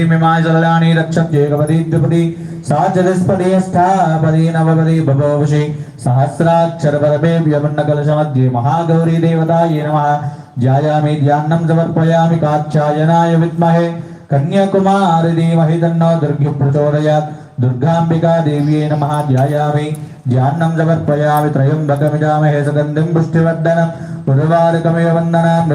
मीमाचलानि रक्षत्ये कपति द्विपदि सा चतुष्पदि अष्टापदि नवपदि बभोवशि सहस्राक्षरपदपे व्यमन्नकलशमध्ये महागौरी देवतायै नमः। ध्यायामि ध्यानं समर्पयामि काक्षायनाय विद्महे। कन्याकुमारी धीमहि तन्नो दुर्गे प्रचोदयात्। दुर्गाम्बिका देव्यै नमः। ध्यायामि ध्यानं समर्पयामि त्रयम्बकमिजामहे सुगन्धिं पुष्टिवर्धनम् उर्वारुकमिव वन्दनां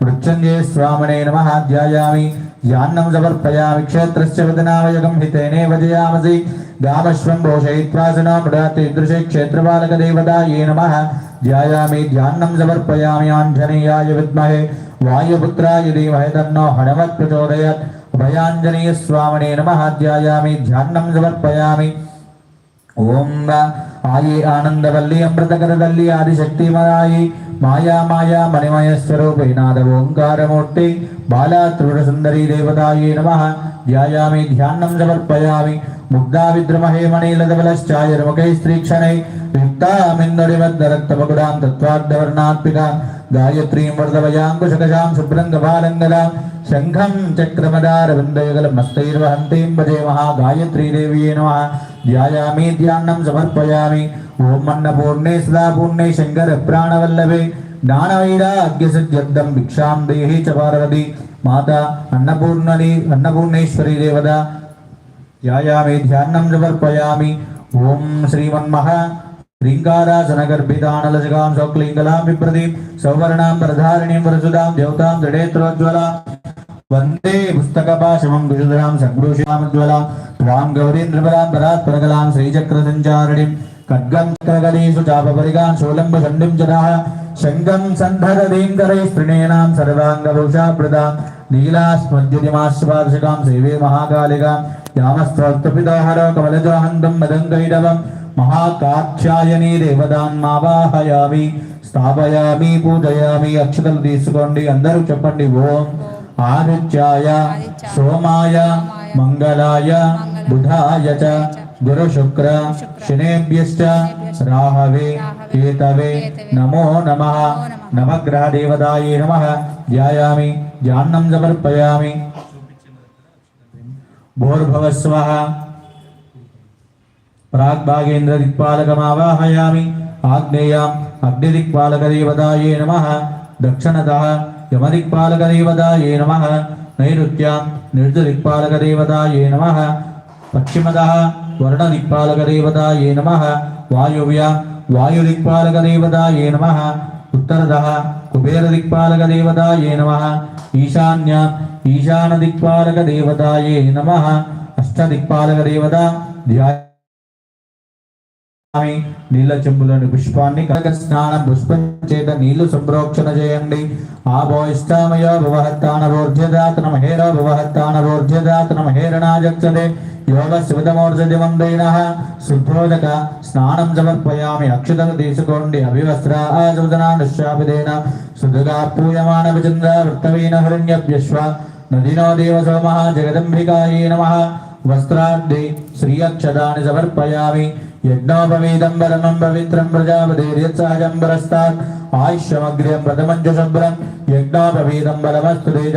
మృత్యుంజయ స్వామినే నమ ధ్యాయామి యాన్నం సమర్పయామి క్షేత్రస్య వదనావయగం హితేనే వదయామసి గామశ్వం భోషయిత్వా సునామృడాతి దృశే క్షేత్రపాలక దేవదాయే నమ ధ్యాయామి ధ్యానం సమర్పయామి ఆంజనేయాయ విద్మహే వాయుపుత్రాయ ధీమహే తన్నో హణవత్ ప్రచోదయత్ భయాంజనేయ స్వామినే నమ ధ్యాయామి ధ్యానం సమర్పయామి ఓం ఆయే ఆనందవల్లి అమృతకరదల్లి ఆదిశక్తిమదాయి మదాయి మాయా మాయా మణిమయ స్వరూపే నాద ఓంకారమూర్తి బాలా త్రిపుర సుందరీ దేవతాయే నమ. ధ్యాయామి ధ్యానం సమర్పయామి. ముగ్ధా విద్రమహే మణిలదబలశ్చాయర్ముఖై స్త్రీక్షణై యుక్తామిందడిమద్దరక్తమకుడాం తత్వార్థవర్ణాత్మికాం గాయత్రీం వర్ధవయాంకుశకశాం శుభ్రం గభాలంగదాం శంఖం చక్రమదారవిందయుగల మస్తైర్వహంతీం భజే మహాగాయత్రీ దేవ్యే నమ. ధ్యాయామి ధ్యానం సమర్పయామి. ఓం మన్నపూర్ణే సదా పూర్ణే శంకర ప్రాణవల్లభే జ్ఞానవైరాగ్యసిద్ధ్యర్థం భిక్షాం దేహి చ పార్వతి. మాత అన్నపూర్ణని అన్నపూర్ణేశ్వరి దేవత ధ్యాయామి ధ్యానం సమర్పయామి ఓం శ్రీమన్మహ శ్రీంకారాసనగర్భితానలజగాం శౌక్లింగలాం విప్రదీం సౌవర్ణాం ప్రధారిణీం వరసుదాం దేవతాం దృఢేత్రోజ్వలాం వందే పుస్తకపాశమం విశుధరాం సంగృషామజ్వలాం రాం గౌరీంద్రబలాం శ్రీచక్ర శ్రీచక్రసంచారిణిం ఖడ్గం చక్రగలీషు చాపపరిగాం శూలంబ షण्डिं జనాः శంఖం సంధరదీంకరై స్త్రిణేనాం సర్వాంగభూషాభృతాం నీలాస్మద్యుతిమాశ్వాదశకాం సేవే మహాకాళికాం యామస్త్రోక్తపితాహర కమలజాహంతం మదంగైడవం మహాకాక్షాయనీ దేవదాన్మావాహయామి స్థాపయామి పూజయామి అక్షతలు తీసుకోండి అందరూ చెప్పండి ఓం ఆదిత్యాయ సోమాయ మంగళాయ బుధాయ చ గురు శుక్ర శనేభ్యశ్చ రాహవే నమ నవగ్రహ దేవతాయే నమ ధ్యాయామి ధ్యానం సమర్పయామి భోర్భవస్వః ప్రాగ్భాగేంద్ర దిక్పాలకమావాహయామి ఆగ్నేయాం అగ్నిదిక్పాలకదేవతాయే నమ దక్షిణతः యమదిక్పాలకదేవతాయే నమ నైరుత్యాం నిర్జదిక్పాలకదేవతాయే నమ పశ్చిమతः వర్ణదిక్పాలకదేవతాయే నమ వాయువ్యాం వాయుదిక్పాలకదేవతాయే నమ ఉత్తరతः కుబేరదిక్పాలకదేవతాయే నమ ఈశాన్యాం ఈశానదిక్పాలకదేవతాయే నమ అష్టదిక్పాలకదేవత ధ్యాయ స్వామి నీళ్ళ చెంబులోని పుష్పాన్ని కనక స్నానం పుష్పం చేత నీళ్ళు సంప్రోక్షణ చేయండి ఆభోయిష్టామయో భవహత్తానవోర్ధ్యదాతన మహేర భవహత్తానవోర్ధ్యదాతన మహేరణాజక్షదే యోగ శివతమోర్జది మందైన శుద్ధోదక స్నానం సమర్పయామి అక్షతలు తీసుకోండి. అవివస్త్ర ఆశుదనానుశాపిదేన శుద్ధగా పూయమాన విచంద్ర వృత్తవీన హిరణ్యభ్యశ్వ నదినో దేవ సోమ జగదంబికాయే నమ. వస్త్రాద్ది శ్రీ అక్షదాన్ని సమర్పయామి. యజ్ఞోపవీతం పరమం పవిత్రం ప్రజాపతిర్యత్సహజం పరస్తాత్ ఆయుష్యమగ్ర్యం ప్రథమంచ శుభ్రం. యజ్ఞోపవీతం పరమస్తు తేజ.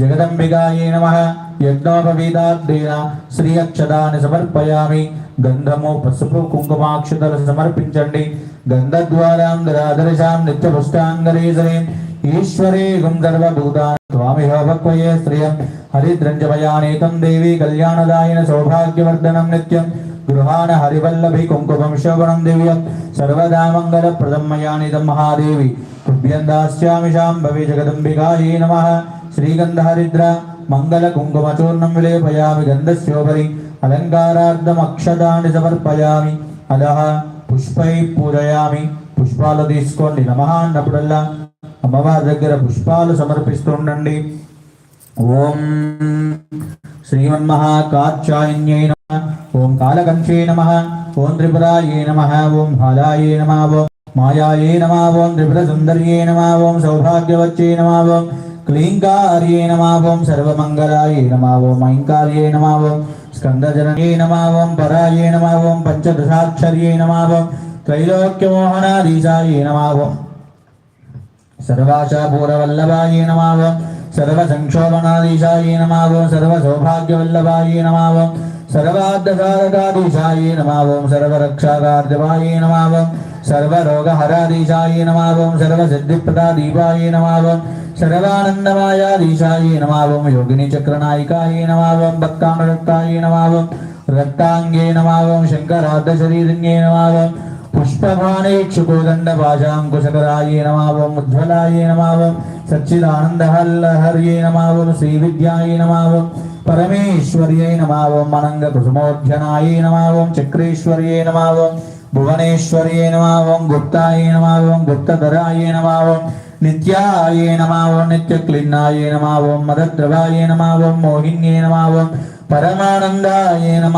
జగదంబికాయే నమ. యజ్ఞోపవీతార్థేన శ్రీ అక్షదాన్ని సమర్పయామి. గంధము పసుపు కుంకుమాక్షతలు సమర్పించండి. గంధద్వారాం దరాదర్శాం నిత్య పుష్టాంగరీశ్వరీం ఈశ్వరే గుం సర్వభూతాన్ స్వామిహ శ్రియం. హరిద్రంజమయానేతం దేవి కళ్యాణదాయన సౌభాగ్యవర్ధనం నిత్యం. గృహాణ హరివల్లభి కుంకుమం శోభనం దివ్యం. సర్వదా మంగళప్రదం మయానిదం మహాదేవి. తుభ్యం దాస్యామి శాంభవి జగదంబికాయే నమః. శ్రీగంధహరిద్ర మంగళ కుంకుమచూర్ణం విలేపయామి గంధస్యోపరి అలంకారార్థమక్షదాన్ని సమర్పయామి అదహ పుష్పై పూజయామి పుష్పాలు తీసుకోండి నమః అన్నప్పుడల్లా అమ్మవారి దగ్గర పుష్పాలు సమర్పిస్తుండండి ఓం శ్రీమన్మహాకాచాయన్యై నమ ఓం కాళకంఠే నమ ఓం త్రిపురాయే నమ ఓం బాలాయే నమ ఓం మాయాయే నమ ఓం త్రిపుర సుందర్యే నమ ఓం సౌభాగ్యవచ్చే నమ ఓం క్లీంకార్యే నమ ఓం సర్వమంగళాయే నమ ఓం ఐంకార్యే నమ ఓం స్కందజనయే నమ ఓం పరాయే నమ ఓం పంచదశాక్షర్యే నమ ఓం త్రైలోక్యమోహనాధీశాయే నమ ఓం సర్వాశా పూరవల్లభాయే నమ ఓం सर्वसंक्षोभनाधीशायै नमः ॐ सर्वसौभाग्यवल्लभायै नमः ॐ सर्वार्धसाधकाधीशायै नमः ॐ सर्वरक्षाकार्यवायै नमः ॐ सर्वरोगहराधीशायै नमः ॐ सर्वसिद्धिप्रदादीपायै नमः ॐ सर्वानन्दमायाधीशायै नमः ॐ योगिनीचक्रनायिकायै नमः ॐ भक्तानुरक्तायै नमः ॐ रक्ताङ्गे नमः ॐ शङ्करार्धशरीरङ्गे नमः ॐ पुष्पभानेक्षुकोदण्डपाशाङ्कुशकरायै नमः ॐ उज्ज्वलायै नमः ॐ सच्चिदानन्दहल्लहर्यै नमः ॐ श्रीविद्यायै नमः ॐ परमेश्वर्यै नमः ॐ अनङ्गकुसुमोध्यनायै नमः ॐ चक्रेश्वर्यै नमः ॐ భువనేశ్వర్యే నమ ఓం గుప్తాయ నమ ఓం గుప్తధరాయ నమ ఓం నిత్యాయ నమ ఓం నిత్యక్లిన్నాయ నమ ఓం మదద్రవాయ నమ ఓం మోహిన్యే నమ ఓం పరమానందాయ నమ